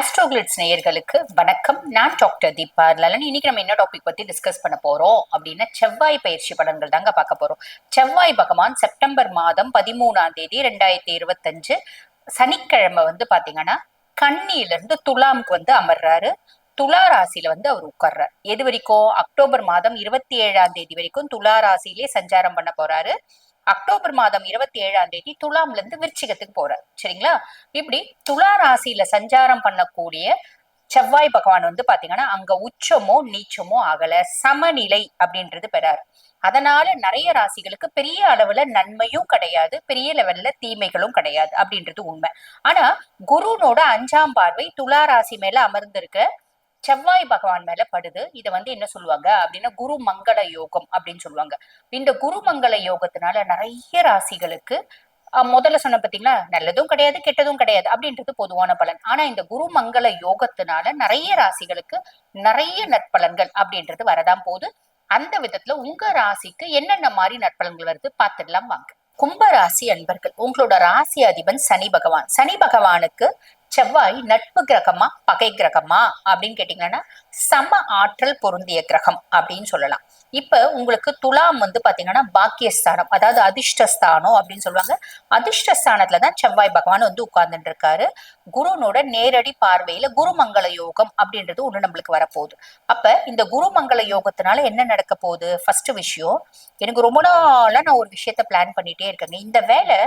ஆஸ்ட்ரோகிளிட்ஸ் நேயர்களுக்கு வணக்கம். நான் டாக்டர் தீபா லலன். இன்னைக்கு நம்ம என்ன டாபிக் பத்தி டிஸ்கஸ் பண்ண போறோம் அப்படின்னா செவ்வாய் பயிற்சி பலன்கள் தாங்க பார்க்க போறோம். செவ்வாய் பகவான் செப்டம்பர் மாதம் பதிமூணாம் தேதி ரெண்டாயிரத்தி இருபத்தஞ்சு சனிக்கிழமை வந்து பாத்தீங்கன்னா கன்னியில இருந்து துலாமுக்கு வந்து அமர்றாரு. துலா ராசியில வந்து அவர் உட்கார்றாரு. எது வரைக்கும்? அக்டோபர் மாதம் இருபத்தி ஏழாம் தேதி வரைக்கும் துலா ராசியிலே சஞ்சாரம் பண்ண போறாரு. அக்டோபர் மாதம் இருபத்தி ஏழாம் தேதி துலாம்ல இருந்து விருச்சிகத்துக்கு போறார். சரிங்களா? இப்படி துலா ராசியில சஞ்சாரம் பண்ணக்கூடிய செவ்வாய் பகவான் வந்து பாத்தீங்கன்னா அங்க உச்சமோ நீச்சமோ ஆகல. சமநிலை அப்படின்றது பெறாரு. அதனால நிறைய ராசிகளுக்கு பெரிய அளவுல நன்மையும் கிடையாது பெரிய லெவல்ல தீமைகளும் கிடையாது அப்படின்றது உண்மை. ஆனா குருனோட அஞ்சாம் பார்வை துலா ராசி மேல அமர்ந்திருக்க. செவ்வாய் பகவான் மேல படுது. இதை வந்து என்ன சொல்லுவாங்க? அப்படின்னா குரு மங்கள யோகம் அப்படின்னு சொல்லுவாங்க. இந்த குரு மங்கள யோகத்தினால நிறைய ராசிகளுக்கு முதல்ல சொன்ன பாத்தீங்களா நல்லதும் கிடையாது கெட்டதும் கிடையாது அப்படின்றது பொதுவான பலன். ஆனா இந்த குரு மங்கள யோகத்தினால நிறைய ராசிகளுக்கு நிறைய நற்பலன்கள் அப்படின்றது வரதான் போகுது. அந்த விதத்துல உங்க ராசிக்கு என்னென்ன மாதிரி நற்பலன்கள் வருது பார்த்துடலாம் வாங்க. கும்ப ராசி அன்பர்கள் உங்களோட ராசி அதிபன் சனி பகவான். சனி பகவானுக்கு செவ்வாய் நட்பு கிரகமா பகை கிரகமா அப்படின்னு கேட்டீங்கன்னா சம ஆற்றல் பொருந்திய கிரகம் அப்படின்னு சொல்லலாம். இப்ப உங்களுக்கு துலாம் வந்து பாத்தீங்கன்னா பாக்கியஸ்தானம் அதாவது அதிர்ஷ்டஸ்தானம் அப்படின்னு சொல்லுவாங்க. அதிர்ஷ்டஸ்தானத்துலதான் செவ்வாய் பகவான் வந்து உட்கார்ந்துட்டு இருக்காரு குருனோட நேரடி பார்வையில குருமங்கள யோகம் அப்படின்றது ஒண்ணு நம்மளுக்கு வரப்போகுது. அப்ப இந்த குருமங்கள யோகத்தினால என்ன நடக்க போகுது? ஃபர்ஸ்ட் விஷயம் எனக்கு ரொம்ப நாளா நான் ஒரு விஷயத்த பிளான் பண்ணிட்டே இருக்கேங்க. இந்த வேலை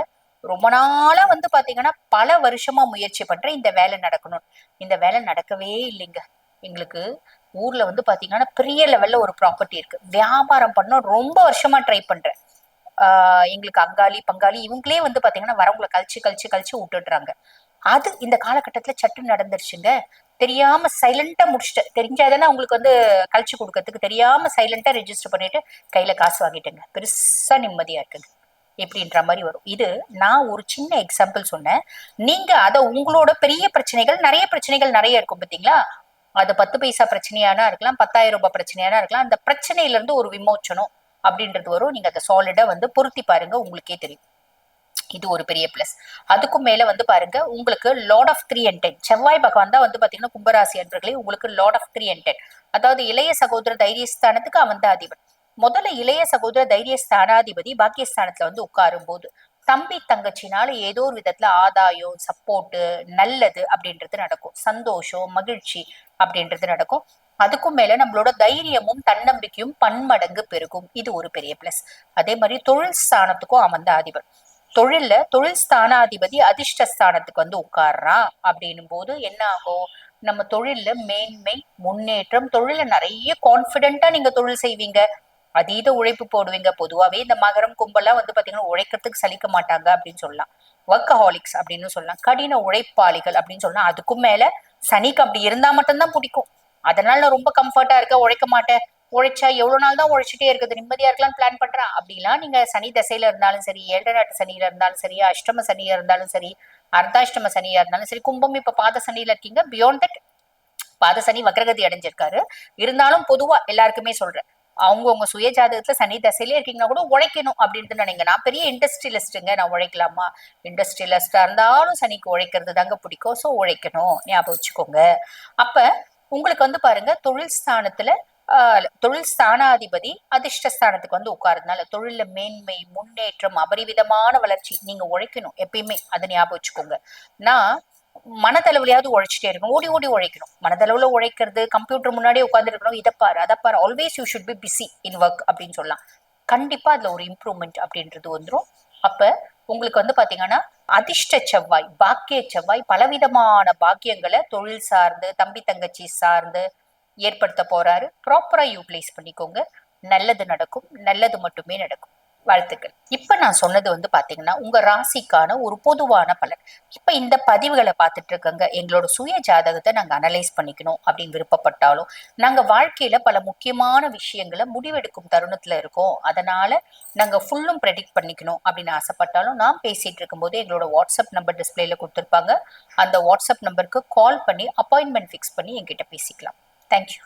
ரொம்ப நாளா வந்து பாத்தீங்கன்னா பல வருஷமா முயற்சி பண்றேன் இந்த வேலை நடக்கணும். இந்த வேலை நடக்கவே இல்லைங்க. எங்களுக்கு ஊர்ல வந்து பாத்தீங்கன்னா பெரிய லெவல்ல ஒரு ப்ராப்பர்ட்டி இருக்கு. வியாபாரம் பண்ண ரொம்ப வருஷமா ட்ரை பண்றேன். ஆஹ் எங்களுக்கு அங்காளி பங்காளி இவங்களே வந்து பாத்தீங்கன்னா வரவங்களை கழிச்சு கழிச்சு கழிச்சு விட்டுடுறாங்க. அது இந்த காலகட்டத்துல சட்டு நடந்துருச்சுங்க. தெரியாம சைலண்டா முடிச்சுட்டு தெரிஞ்சாதானே உங்களுக்கு வந்து கழிச்சு கொடுக்கறதுக்கு தெரியாம சைலண்டா ரெஜிஸ்டர் பண்ணிட்டு கையில காசு வாங்கிட்டேங்க. பெருசா நிம்மதியா இருக்குங்க. எப்படின்ற மாதிரி வரும். இது நான் ஒரு சின்ன எக்ஸாம்பிள் சொன்னேன். நீங்க அத உங்களோட பெரிய பிரச்சனைகள் நிறைய பிரச்சனைகள் நிறைய இருக்கும் பாத்தீங்களா? அது பத்து பைசா பிரச்சனையானா இருக்கலாம் பத்தாயிரம் ரூபாய் பிரச்சனையானா இருக்கலாம் அந்த பிரச்சனையில இருந்து ஒரு விமோச்சனம் அப்படின்றது வரும். நீங்க அதை சாலிடா வந்து பொருத்தி பாருங்க உங்களுக்கே தெரியும். இது ஒரு பெரிய பிளஸ் அதுக்கும் மேல வந்து பாருங்க உங்களுக்கு lord of three and ten செவ்வாய் பகவான் தான் வந்து பாத்தீங்கன்னா கும்பராசி அன்பர்களே உங்களுக்கு lord of three and ten அதாவது இளைய சகோதர தைரியஸ்தானத்துக்கு அவன் தான் அதிபன். முதல்ல இளைய சகோதர தைரிய ஸ்தானாதிபதி பாக்கியஸ்தானத்துல வந்து உட்காரும் போது தம்பி தங்கச்சினால ஏதோ ஒரு விதத்துல ஆதாயம் சப்போர்ட்டு நல்லது அப்படின்றது நடக்கும். சந்தோஷம் மகிழ்ச்சி அப்படின்றது நடக்கும். அதுக்கும் மேல நம்மளோட தைரியமும் தன்னம்பிக்கையும் பன்மடங்கு பெருகும். இது ஒரு பெரிய பிளஸ் அதே மாதிரி தொழில் ஸ்தானத்துக்கும் அமர்ந்த அதிபர். தொழில்ல தொழில் ஸ்தானாதிபதி அதிர்ஷ்ட ஸ்தானத்துக்கு வந்து உட்கார்றான் அப்படின்னும் போது என்ன ஆகும்? நம்ம தொழில்ல மேன்மை முன்னேற்றம் தொழில நிறைய கான்பிடென்ட்டா நீங்க தொழில் செய்வீங்க. அதீத உழைப்பு போடுவீங்க. பொதுவாகவே இந்த மகரம் கும்பலாம் வந்து பார்த்தீங்கன்னா உழைக்கிறதுக்கு சலிக்க மாட்டாங்க அப்படின்னு சொல்லலாம். ஒர்க்கஹாலிக்ஸ் அப்படின்னு சொல்லலாம். கடின உழைப்பாளிகள் அப்படின்னு சொல்லலாம். அதுக்கும் மேல சனிக்கு அப்படி இருந்தா மட்டும்தான் பிடிக்கும். அதனால நான் ரொம்ப கம்ஃபர்ட்டா இருக்க உழைக்க மாட்டேன். உழைச்சா எவ்வளவு நாள் தான் உழைச்சிட்டே இருக்குது. நிம்மதியா இருக்கலாம்னு பிளான் பண்றேன். அப்படிலாம் நீங்க சனி தசையில இருந்தாலும் சரி ஏழரை நாட்டு சனியில இருந்தாலும் சரி அஷ்டம சனியா இருந்தாலும் சரி அர்த்தாஷ்டம சனியா இருந்தாலும் சரி கும்பம் இப்ப பாத சனியில இருக்கீங்க. பியாண்ட் தட் பாத சனி வக்ரகதி அடைஞ்சிருக்காரு. இருந்தாலும் பொதுவா எல்லாருக்குமே சொல்றேன். அவங்கவுங்க சுய ஜாதகத்துல சனி தசையிலே இருக்கீங்கன்னா கூட உழைக்கணும் அப்படின்னு நினைங்க நான் பெரிய இண்டஸ்ட்ரியலிஸ்ட்டுங்க. நான் உழைக்கலாமா? இண்டஸ்ட்ரியலிஸ்டா இருந்தாலும் சனிக்கு உழைக்கிறது தாங்க பிடிக்கும். ஸோ உழைக்கணும். ஞாபகம் வச்சுக்கோங்க. அப்ப உங்களுக்கு வந்து பாருங்க தொழில் ஸ்தானத்துல தொழில் ஸ்தானாதிபதி அதிர்ஷ்டஸ்தானத்துக்கு வந்து உட்கார்றதுனால தொழில மேன்மை முன்னேற்றம் அபரிவிதமான வளர்ச்சி நீங்க உழைக்கணும் எப்பயுமே. அதை ஞாபகம் வச்சுக்கோங்க. நான் மனதளவுலையாவது உழைச்சிட்டே இருக்கணும். ஓடி ஓடி உழைக்கணும். மனதளவுல உழைக்கிறது கம்ப்யூட்டர் முன்னாடியே உட்காந்துருக்கணும் இதை பாரு அதை பாரு. Always you should be busy in work அப்படின்னு சொல்லலாம். கண்டிப்பா அதுல ஒரு இம்ப்ரூவ்மெண்ட் அப்படின்றது வந்துடும் அப்ப உங்களுக்கு வந்து பாத்தீங்கன்னா அதிர்ஷ்ட செவ்வாய் பாக்கிய செவ்வாய் பலவிதமான பாக்கியங்களை தொழில் சார்ந்து தம்பி தங்கச்சி சார்ந்து ஏற்படுத்த போறாரு. ப்ராப்பரா யூட்டிலைஸ் பண்ணிக்கோங்க. நல்லது நடக்கும். நல்லது மட்டுமே நடக்கும். வாழ்த்துக்கள். இப்ப நான் சொன்னது வந்து பாத்தீங்கன்னா உங்க ராசிக்கான ஒரு பொதுவான பலன். இப்ப இந்த பதிவுகளை பார்த்துட்டு இருக்கங்க எங்களோட சுய ஜாதகத்தை நாங்க அனலைஸ் பண்ணிக்கணும் அப்படின்னு விருப்பப்பட்டாலும் நாங்க வாழ்க்கையில பல முக்கியமான விஷயங்களை முடிவெடுக்கும் தருணத்துல இருக்கோம். அதனால நாங்க ஃபுல்லும் ப்ரெடிக்ட் பண்ணிக்கணும் அப்படின்னு ஆசைப்பட்டாலும் நான் பேசிட்டு இருக்கும்போது எங்களோட வாட்ஸ்அப் நம்பர் டிஸ்பிளேல கொடுத்துருப்பாங்க. அந்த வாட்ஸ்அப் நம்பருக்கு கால் பண்ணி அப்பாயின்மெண்ட் ஃபிக்ஸ் பண்ணி எங்கிட்ட பேசிக்கலாம். தேங்க்யூ